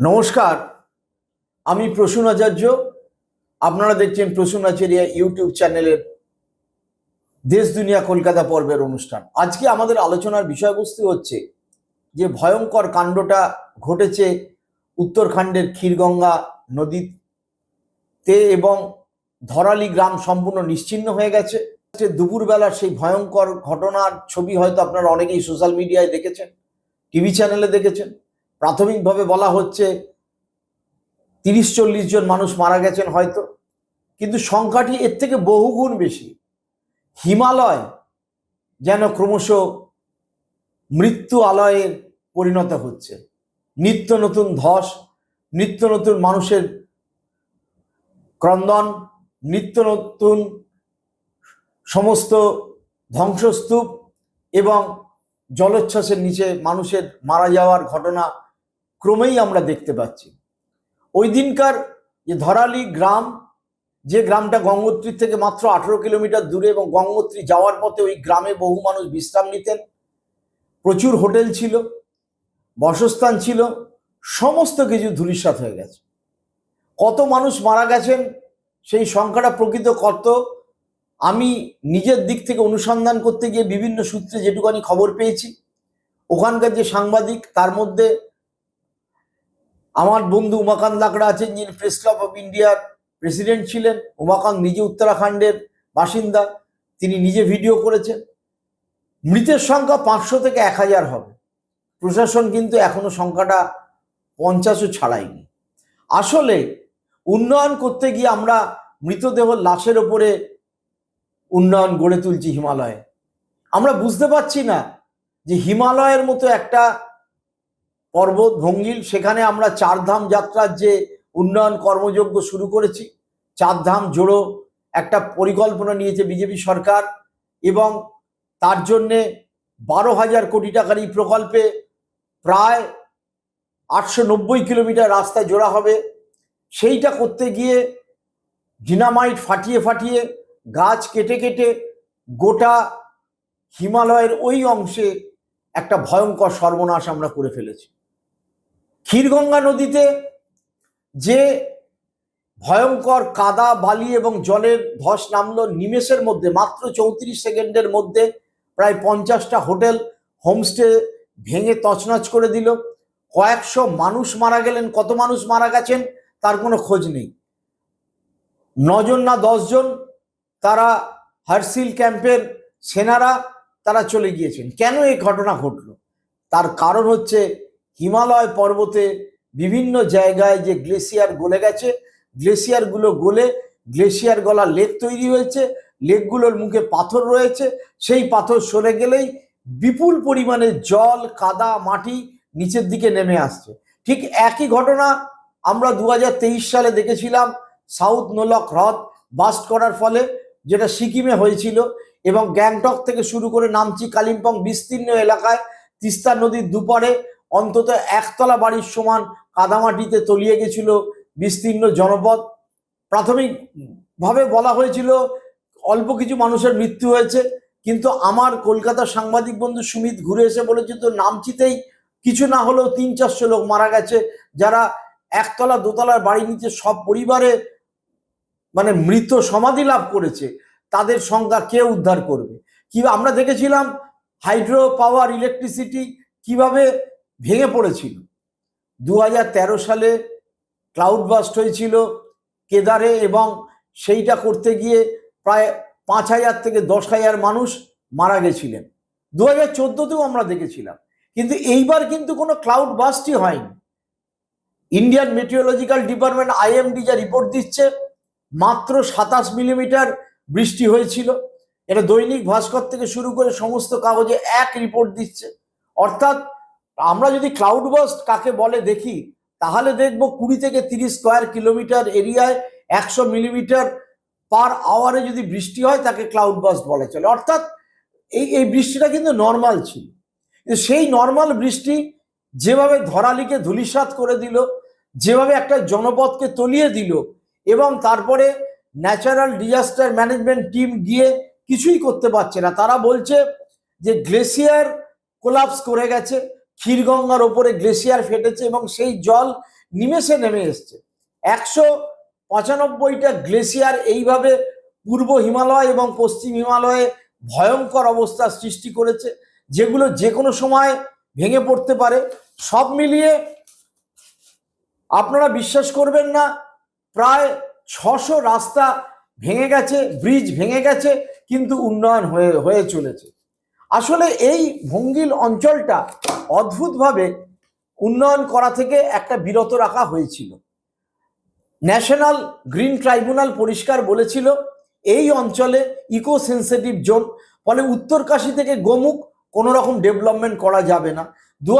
নমস্কার, আমি প্রসূন আচার্য। আপনারা দেখছেন প্রসূন আচার্য ইউটিউব চ্যানেলের দেশ দুনিয়া কলকাতা পর্বের অনুষ্ঠান। আজকে আমাদের আলোচনার বিষয়বস্তু হচ্ছে যে ভয়ঙ্কর কাণ্ডটা ঘটেছে উত্তরখণ্ডের ক্ষীরগঙ্গা নদীতে এবং ধরালি গ্রাম সম্পূর্ণ নিশ্চিহ্ন হয়ে গেছে। দুপুরবেলার সেই ভয়ঙ্কর ঘটনার ছবি হয়তো আপনারা অনেকেই সোশ্যাল মিডিয়ায় দেখেছেন টিভি চ্যানেলে দেখেছেন। প্রাথমিকভাবে বলা হচ্ছে তিরিশ চল্লিশ জন মানুষ মারা গেছেন হয়তো, কিন্তু সংখ্যাটি এর থেকে বহুগুণ বেশি। হিমালয় যেন ক্রমশ মৃত্যু আলয়ে পরিণত হচ্ছে। নিত্য নতুন ধস, নিত্য নতুন মানুষের ক্রন্দন, নিত্য নতুন সমস্ত ধ্বংসস্তূপ এবং জলোচ্ছ্বাসের নিচে মানুষের মারা যাওয়ার ঘটনা ক্রমেই আমরা দেখতে পাচ্ছি। ওই দিনকার যে ধরালি গ্রাম, যে গ্রামটা গঙ্গোত্রীর থেকে মাত্র আঠেরো কিলোমিটার দূরে এবং গঙ্গোত্রী যাওয়ার পথে ওই গ্রামে বহু মানুষ বিশ্রাম নিতেন। প্রচুর হোটেল ছিল, বাসস্থান ছিল, সমস্ত কিছু ধূলিসাৎ হয়ে গেছে। কত মানুষ মারা গেছেন, সেই সংখ্যাটা প্রকৃত কত, আমি নিজের দিক থেকে অনুসন্ধান করতে গিয়ে বিভিন্ন সূত্রে যেটুকানি খবর পেয়েছি। ওখানকার যে সাংবাদিক, তার মধ্যে আমার বন্ধু উমাকান্ত লাকড়া আছেন, যিনি প্রেস ক্লাব অফ ইন্ডিয়ার প্রেসিডেন্ট ছিলেন। উমাকান্ত নিজে উত্তরাখণ্ডের বাসিন্দা, তিনি নিজে ভিডিও করেছেন। মৃতের সংখ্যা পাঁচশো থেকে এক হাজার হবে। প্রশাসন কিন্তু এখনও সংখ্যাটা পঞ্চাশও ছাড়ায়নি। আসলে উন্নয়ন করতে গিয়ে আমরা মৃতদেহ লাশের ওপরে উন্নয়ন গড়ে তুলছি হিমালয়ে। আমরা বুঝতে পারছি না যে হিমালয়ের মতো একটা পর্বত, ভঙ্গিল, সেখানে আমরা চারধাম যাত্রার যে উন্নয়ন কর্মযজ্ঞ শুরু করেছি। চারধাম জোড়ো একটা পরিকল্পনা নিয়েছে বিজেপি সরকার এবং তার জন্যে বারো হাজার কোটি টাকার এই প্রকল্পে প্রায় আটশো নব্বই কিলোমিটার রাস্তায় জোড়া হবে। সেইটা করতে গিয়ে ডিনামাইট ফাটিয়ে ফাটিয়ে গাছ কেটে কেটে গোটা হিমালয়ের ওই অংশে একটা ভয়ঙ্কর সর্বনাশ আমরা করে ফেলেছি। ক্ষীরগঙ্গা নদীতে যে ভয়ঙ্কর কাদা, বালি এবং জলের ধস নামলো নিমেষের মধ্যে, মাত্র চৌত্রিশ সেকেন্ডের মধ্যে প্রায় পঞ্চাশটা হোটেল হোমস্টে ভেঙে তছনছ করে দিল। কয়েকশো মানুষ মারা গেলেন। কত মানুষ মারা গেছেন তার কোনো খোঁজ নেই। নজন না দশজন তারা হারসিল ক্যাম্পের সেনারা তারা চলে গিয়েছেন। কেন এই ঘটনা ঘটলো? তার কারণ হচ্ছে হিমালয় পর্বতে বিভিন্ন জায়গায় যে গ্লেসিয়ার গলে গেছে গ্লেসিয়ারগুলো গলে গ্লেসিয়ার গলা লেক তৈরি হয়েছে, লেকগুলোর মুখে পাথর রয়েছে, সেই পাথর সরে গেলেই বিপুল পরিমাণে জল, কাদা, মাটি নিচের দিকে নেমে আসছে। ঠিক একই ঘটনা আমরা দু হাজার তেইশ সালে দেখেছিলাম সাউথ নোলক হ্রদ বাস্ট করার ফলে, যেটা সিকিমে হয়েছিল এবং গ্যাংটক থেকে শুরু করে নামচি, কালিম্পং বিস্তীর্ণ এলাকায় তিস্তা নদীর দুপারে অন্তত একতলা বাড়ির সমান কাদামাটিতে তলিয়ে গেছিল বিস্তীর্ণ জনপদ। প্রাথমিকভাবে বলা হয়েছিল অল্প কিছু মানুষের মৃত্যু হয়েছে, কিন্তু আমার কলকাতার সাংবাদিক বন্ধু সুমিত ঘুরে এসে বলেছে তো নামচিতেই কিছু না হলেও তিন চারশো লোক মারা গেছে, যারা একতলা দোতলার বাড়ি নিচে সব পরিবারে মানে মৃত সমাধি লাভ করেছে, তাদের সংখ্যা কে উদ্ধার করবে? কি আমরা দেখেছিলাম হাইড্রো পাওয়ার ইলেকট্রিসিটি কীভাবে ভেঙে পড়েছিল। দু হাজার তেরো সালে ক্লাউড বাস্ট হয়েছিল, কেদারে এবং সেইটা করতে গিয়ে প্রায় পাঁচ হাজার থেকে দশ হাজার মানুষ মারা গেছিলেন। দু হাজার চোদ্দোতেও আমরা দেখেছিলাম, কিন্তু এইবার কিন্তু কোনো ক্লাউড বাস্টই হয়নি। ইন্ডিয়ান মেটিওলজিক্যাল ডিপার্টমেন্ট আইএমডি যা রিপোর্ট দিচ্ছে, মাত্র সাতাশ মিলিমিটার বৃষ্টি হয়েছিল। এটা দৈনিক ভাস্কর থেকে শুরু করে সমস্ত কাগজে এক রিপোর্ট দিচ্ছে। অর্থাৎ আমরা যদি ক্লাউড বাস্ট কাকে বলে দেখি, তাহলে দেখব কুড়ি থেকে তিরিশ স্কোয়ার কিলোমিটার এরিয়ায় একশো মিলিমিটার পার আওয়ারে যদি বৃষ্টি হয়, তাকে ক্লাউড বাস্ট বলে চলে। অর্থাৎ এই এই বৃষ্টিটা কিন্তু নর্মাল ছিল। সেই নর্মাল বৃষ্টি যেভাবে ধরালিকে ধূলিসাৎ করে দিল, যেভাবে একটা জনপদকে তলিয়ে দিল, এবং তারপরে ন্যাচারাল ডিজাস্টার ম্যানেজমেন্ট টিম গিয়ে কিছুই করতে পারছে না। তারা বলছে যে গ্লেসিয়ার কোলাপস করে গেছে। ক্ষীরগঙ্গার ওপরে গ্লেসিয়ার ফেটেছে এবং সেই জল নিমেষে নেমে এসছে। একশো পঁচানব্বইটা গ্লেসিয়ার এইভাবে পূর্ব হিমালয় এবং পশ্চিম হিমালয়ে ভয়ঙ্কর অবস্থার সৃষ্টি করেছে, যেগুলো যে কোনো সময় ভেঙে পড়তে পারে। সব মিলিয়ে আপনারা বিশ্বাস করবেন না, প্রায় ছশো রাস্তা ভেঙে গেছে, ব্রিজ ভেঙে গেছে, কিন্তু উন্নয়ন হয়ে হয়ে চলেছে। আসলে এই ভঙ্গিল অঞ্চলটা অদ্ভুতভাবে উন্নয়ন করা থেকে একটা বিরত রাখা হয়েছিল। ন্যাশনাল গ্রিন ট্রাইব্যুনাল পরিষ্কার বলেছিল, এই অঞ্চলে ইকো সেন্সিটিভ জোন, ফলে উত্তরকাশী থেকে গোমুখ কোনো রকম ডেভেলপমেন্ট করা যাবে না। দু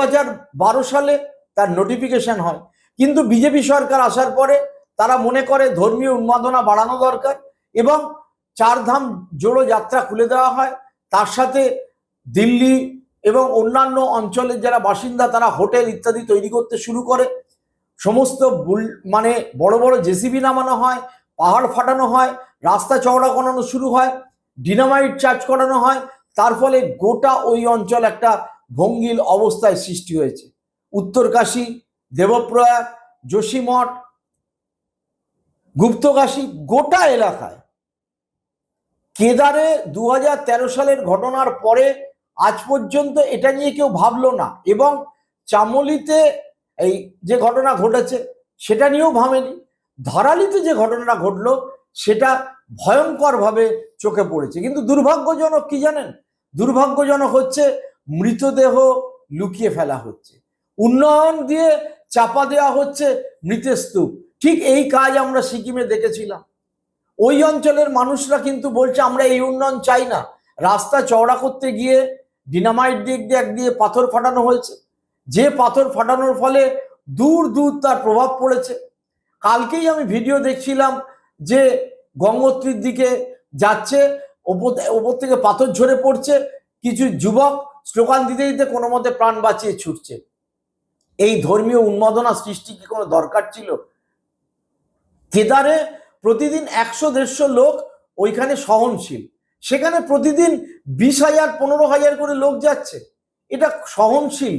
বারো সালে তার নোটিফিকেশন হয়, কিন্তু বিজেপি সরকার আসার পরে তারা মনে করে ধর্মীয় উন্মাদনা বাড়ানো দরকার এবং চারধাম জোড়ো যাত্রা খুলে দেওয়া হয়। তার সাথে দিল্লি এবং অন্যান্য অঞ্চলের যারা বাসিন্দা, তারা হোটেল ইত্যাদি তৈরি করতে শুরু করে। সমস্ত মানে বড় বড় জেসিবি নামানো হয়, পাহাড় ফাটানো হয়, রাস্তা চওড়া করানো শুরু হয়, ডিনামাইট চার্জ করানো হয়। তার ফলে গোটা ওই অঞ্চল একটা ভঙ্গিল অবস্থায় সৃষ্টি হয়েছে। উত্তরকাশী দেবপ্রয়াগ, যোশীমঠ গুপ্তকাশী গোটা এলাকায়। কেদারে দু হাজার তেরো সালের ঘটনার পরে আজ পর্যন্ত এটা নিয়ে কেউ ভাবলো না। এবং চামলিতে এই যে ঘটনা ঘটেছে, সেটা নিয়েও ভাবেনি। ধরালিতে যে ঘটনাটা ঘটলো, সেটা ভয়ঙ্করভাবে চোখে পড়েছে। কিন্তু দুর্ভাগ্যজনক কি জানেন? দুর্ভাগ্যজনক হচ্ছে মৃতদেহ লুকিয়ে ফেলা হচ্ছে। উন্নয়ন দিয়ে চাপা দেওয়া হচ্ছে মৃতের স্তূপ। ঠিক এই কাজ আমরা সিকিমে দেখেছিলাম। ওই অঞ্চলের মানুষরা কিন্তু বলছে, আমরা এই উন্নয়ন চাই না। রাস্তা চওড়া করতে গিয়ে ডিনামাইট দিক দিয়ে দিয়ে পাথর ফাটানো হয়েছে। যে পাথর ফাটানোর ফলে দূর দূর তার প্রভাব পড়েছে। কালকেই আমি ভিডিও দেখছিলাম যে গঙ্গোত্রীর দিকে যাচ্ছে, ওপর ওপর থেকে পাথর ঝরে পড়ছে, কিছু যুবক স্লোগান দিতে দিতে কোনো মতে প্রাণ বাঁচিয়ে ছুটছে। এই ধর্মীয় উন্মাদনা সৃষ্টি কি কোনো দরকার ছিল? কেদারে প্রতিদিন একশো দেড়শো লোক ওইখানে সহনশীল। সেখানে প্রতিদিন বিশ হাজার, পনেরো হাজার করে লোক যাচ্ছে। এটা সহনশীল।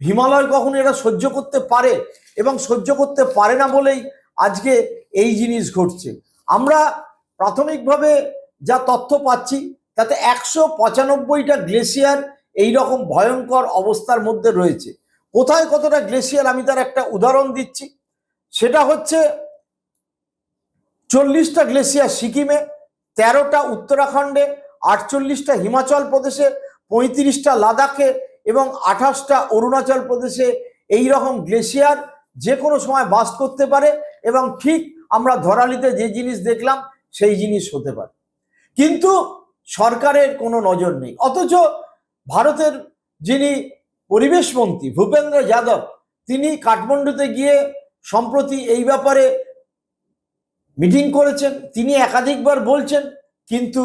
হিমালয় কখনো এরা সহ্য করতে পারে এবং সহ্য করতে পারে না বলেই আজকে এই জিনিস ঘটছে। আমরা প্রাথমিকভাবে যা তথ্য পাচ্ছি, তাতে একশো পঁচানব্বইটা গ্লেসিয়ার এই রকম ভয়ঙ্কর অবস্থার মধ্যে রয়েছে। কোথায় কতটা গ্লেসিয়ার আমি তার একটা উদাহরণ দিচ্ছি। সেটা হচ্ছে চল্লিশটা গ্লেসিয়ার সিকিমে তেরোটা উত্তরাখণ্ডে, আটচল্লিশটা হিমাচল প্রদেশে, পঁয়ত্রিশটা লাদাখে এবং আঠাশটা অরুণাচল প্রদেশে এই রকম গ্লেশিয়ার যে কোনো সময় বাস করতে পারে এবং ঠিক আমরা ধরালিতে যে জিনিস দেখলাম সেই জিনিস হতে পারে। কিন্তু সরকারের কোনো নজর নেই। অথচ ভারতের যিনি পরিবেশ মন্ত্রী ভূপেন্দ্র যাদব, তিনি কাঠমান্ডুতে গিয়ে সম্প্রতি এই ব্যাপারে মিটিং করেছেন, তিনি একাধিকবার বলছেন, কিন্তু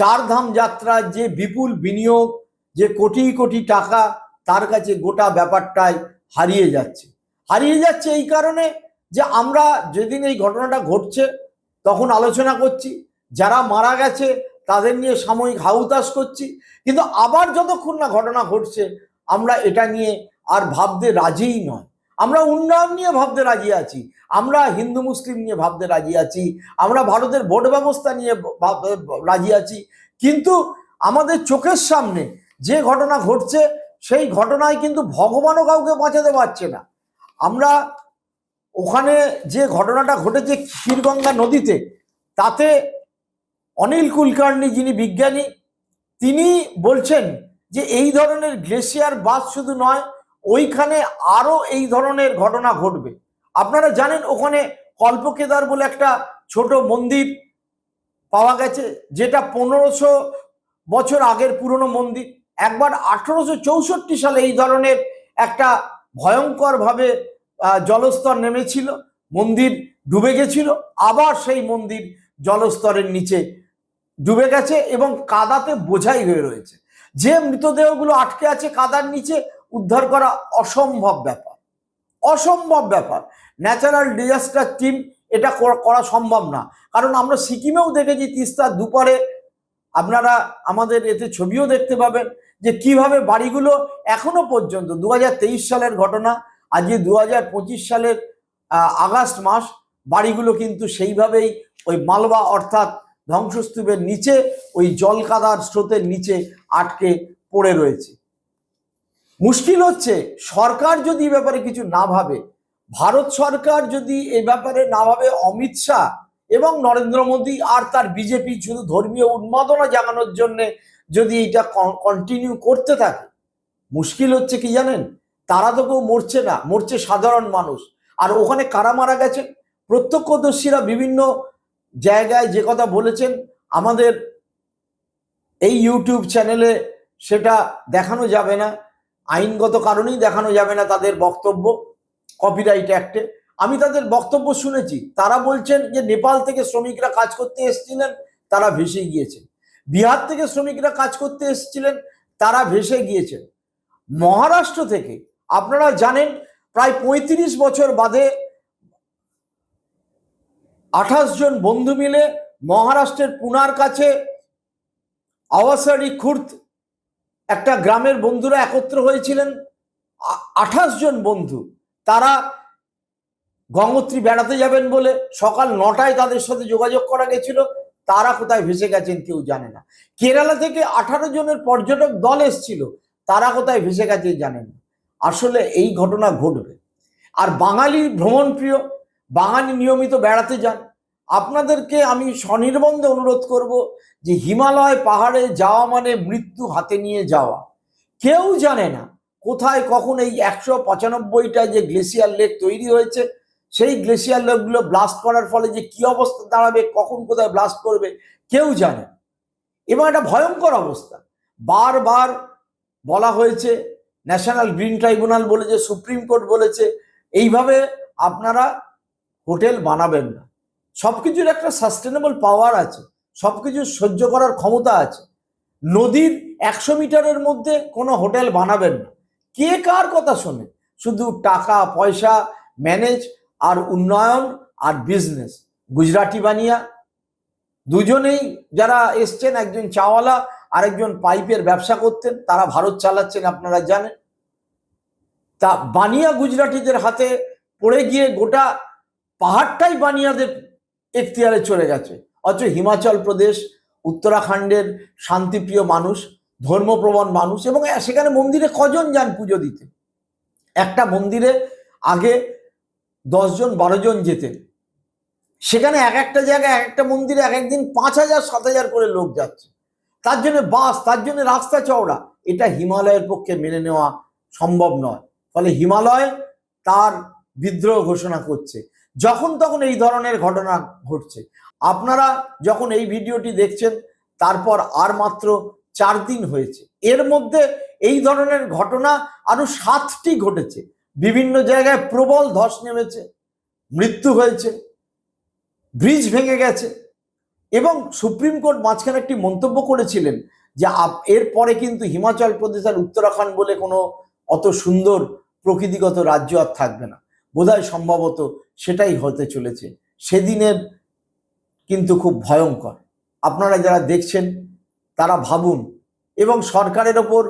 চারধাম যাত্রার যে বিপুল বিনিয়োগ, যে কোটি কোটি টাকা তার কাছে গোটা ব্যাপারটাই হারিয়ে যাচ্ছে। হারিয়ে যাচ্ছে এই কারণে যে আমরা যেদিন এই ঘটনাটা ঘটছে, তখন আলোচনা করছি, যারা মারা গেছে তাদের নিয়ে সাময়িক হাউতাস করছি, কিন্তু আবার যতক্ষণ না ঘটনা ঘটছে, আমরা এটা নিয়ে আর ভাবতে রাজিই নয়। আমরা উন্নয়ন নিয়ে ভাবতে রাজি আছি, আমরা হিন্দু মুসলিম নিয়ে ভাবতে রাজি আছি, আমরা ভারতের ভোট ব্যবস্থা নিয়ে রাজি আছি, কিন্তু আমাদের চোখের সামনে যে ঘটনা ঘটছে, সেই ঘটনায় কিন্তু ভগবানও কাউকে বাঁচাতে পারছে না। আমরা ওখানে যে ঘটনাটা ঘটেছে ক্ষীরগঙ্গা নদীতে, তাতে অনিল কুলকার্নি যিনি বিজ্ঞানী, তিনি বলছেন যে এই ধরনের গ্লেশিয়ার বাস শুধু নয় ওইখানে আরও এই ধরনের ঘটনা ঘটবে। আপনারা জানেন ওখানে কল্পকেদার বলে একটা ছোট মন্দির পাওয়া গেছে, যেটা পনেরোশো বছর আগের পুরনো মন্দির। একবার আঠারোশো চৌষট্টি সালে এই ধরনের একটা ভয়ঙ্করভাবে জলস্তর নেমেছিল, মন্দির ডুবে গেছিল, আবার সেই মন্দির জলস্তরের নিচে ডুবে গেছে এবং কাদাতে বোঝাই হয়ে রয়েছে। যে মৃতদেহগুলো আটকে আছে কাদার নিচে উদ্ধার করা অসম্ভব ব্যাপার। অসম্ভব ব্যাপার। ন্যাচারাল ডিজাস্টার টিম এটা করা- সম্ভব না। কারণ আমরা সিকিমেও দেখেছি তিস্তার দুপারে আপনারা আমাদের এতে ছবিও দেখতে পাবেন যে কীভাবে বাড়িগুলো এখনও পর্যন্ত দু হাজার তেইশ সালের ঘটনা, আজকে দু হাজার পঁচিশ সালের আগস্ট মাস বাড়িগুলো কিন্তু সেইভাবেই ওই মালবা অর্থাৎ ধ্বংসস্তূপের নিচে ওই জলকাদার স্রোতের নিচে আটকে পড়ে রয়েছে। মুশকিল হচ্ছে, সরকার যদি এ ব্যাপারে কিছু না ভাবে, ভারত সরকার যদি এ ব্যাপারে না ভাবে, অমিত শাহ এবং নরেন্দ্র মোদী আর তার বিজেপি শুধু ধর্মীয় উন্মাদনা জাগানোর জন্য যদি এটা কন্টিনিউ করতে থাকে, মুশকিল হচ্ছে কি জানেন? তারা তো কেউ মরছে না, মরছে সাধারণ মানুষ। আর ওখানে কারা মারা গেছে প্রত্যক্ষদর্শীরা বিভিন্ন জায়গায় যে কথা বলেছেন, আমাদের এই ইউটিউব চ্যানেলে সেটা দেখানো যাবে না। আইনগত কারণেই দেখানো যাবে না তাদের বক্তব্য কপিরাইট অ্যাক্টে আমি তাদের বক্তব্য শুনেছি। তারা বলছেন যে নেপাল থেকে শ্রমিকরা কাজ করতে এসেছিলেন, তারা ভেসে গিয়েছেন। বিহার থেকে শ্রমিকরা কাজ করতে এসেছিলেন, তারা ভেসে গিয়েছেন। মহারাষ্ট্র থেকে, আপনারা জানেন, প্রায় পঁয়ত্রিশ বছর বাদে আঠাশ জন বন্ধু মিলে মহারাষ্ট্রের পুনার কাছে আওয়াসারি খুর্দ একটা গ্রামের বন্ধুরা একত্র হয়েছিলেন আঠাশ জন বন্ধু। তারা গঙ্গোত্রী বেড়াতে যাবেন বলে সকাল নটায় তাদের সাথে যোগাযোগ করা গেছিল। তারা কোথায় ভেসে গেছেন কেউ জানে না। কেরালা থেকে আঠারো জনের পর্যটক দল এসছিল, তারা কোথায় ভেসে গেছে জানেন আসলে এই ঘটনা ঘটবে। আর বাঙালি ভ্রমণপ্রিয়, বাঙালি নিয়মিত বেড়াতে যান। আপনাদেরকে আমি স্বনির্বন্ধে অনুরোধ করব যে হিমালয় পাহাড়ে যাওয়া মানে মৃত্যু হাতে নিয়ে যাওয়া। কেউ জানে না কোথায় কখন এই একশো পঁচানব্বইটা যে গ্লেসিয়ার লেক তৈরি হয়েছে, সেই গ্লেসিয়ার লেকগুলো ব্লাস্ট করার ফলে যে কি অবস্থা দাঁড়াবে, কখন কোথায় ব্লাস্ট করবে, কেউ জানে। এবং একটা ভয়ঙ্কর অবস্থা। বারবার বলা হয়েছে, ন্যাশনাল গ্রিন ট্রাইব্যুনাল বলেছে, সুপ্রিম কোর্ট বলেছে, এইভাবে আপনারা হোটেল বানাবেন না। সবকিছুর একটা সাস্টেনেবল পাওয়ার আছে, সবকিছু সহ্য করার ক্ষমতা আছে। নদীর একশো মিটারের মধ্যে কোনো হোটেল বানাবেন না। কে কার কথা শোনে? শুধু টাকা, পয়সা ম্যানেজ আর উন্নয়ন আর বিজনেস গুজরাটি বানিয়া দুজনেই যারা এসছেন, একজন চাওয়ালা, আরেকজন পাইপের ব্যবসা করতেন, তারা ভারত চালাচ্ছেন, আপনারা জানেন। তা বানিয়া গুজরাটিদের হাতে পড়ে গিয়ে গোটা পাহাড়টাই বানিয়াদের এখতিয়ারে চলে গেছে। অথচ হিমাচল প্রদেশ, উত্তরাখণ্ডের শান্তিপ্রিয় মানুষ, ধর্মপ্রবণ মানুষ এবং সেখানে মন্দিরে কজন যান পুজো দিতে? একটা মন্দিরে আগে দশজন বারো জন যেতেন। সেখানে এক একটা জায়গায় এক একটা মন্দিরে এক একদিন পাঁচ হাজার, সাত হাজার করে লোক যাচ্ছে। তার জন্য বাস, তার জন্য রাস্তা চওড়া। এটা হিমালয়ের পক্ষে মেনে নেওয়া সম্ভব নয়। ফলে হিমালয় তার বিদ্রোহ ঘোষণা করছে। যখন তখন এই ধরনের ঘটনা ঘটছে। আপনারা যখন এই ভিডিওটি দেখছেন, তারপর আর মাত্র চার দিন হয়েছে। এর মধ্যে এই ধরনের ঘটনা আরও সাতটি ঘটেছে। বিভিন্ন জায়গায় প্রবল ধস নেমেছে, মৃত্যু হয়েছে, ব্রিজ ভেঙে গেছে এবং সুপ্রিম কোর্ট মাঝখানে একটি মন্তব্য করেছিলেন যে এরপরে কিন্তু হিমাচল প্রদেশ আর উত্তরাখণ্ড বলে কোনো অত সুন্দর প্রকৃতিগত রাজ্য আর থাকবে না। বোধহয় সম্ভবত সেটাই হতে চলেছে। সেদিনের কিন্তু খুব ভয়ঙ্কর। আপনারা যারা দেখছেন, তারা ভাবুন এবং সরকারের ওপর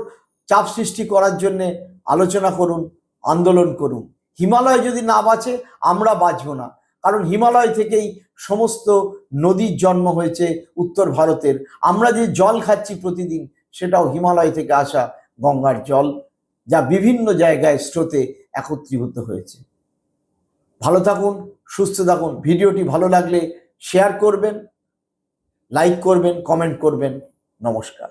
চাপ সৃষ্টি করার জন্য আলোচনা করুন, আন্দোলন করুন। হিমালয় যদি না বাঁচে, আমরা বাঁচব না। কারণ হিমালয় থেকেই সমস্ত নদীর জন্ম হয়েছে উত্তর ভারতের। আমরা যে জল খাচ্ছি প্রতিদিন, সেটাও হিমালয় থেকে আসা গঙ্গার জল, যা বিভিন্ন জায়গায় স্রোতে একত্রীভূত হয়েছে। ভালো থাকুন সুস্থ থাকুন। ভিডিওটি ভালো লাগলে শেয়ার করবেন লাইক করবেন কমেন্ট করবেন। নমস্কার।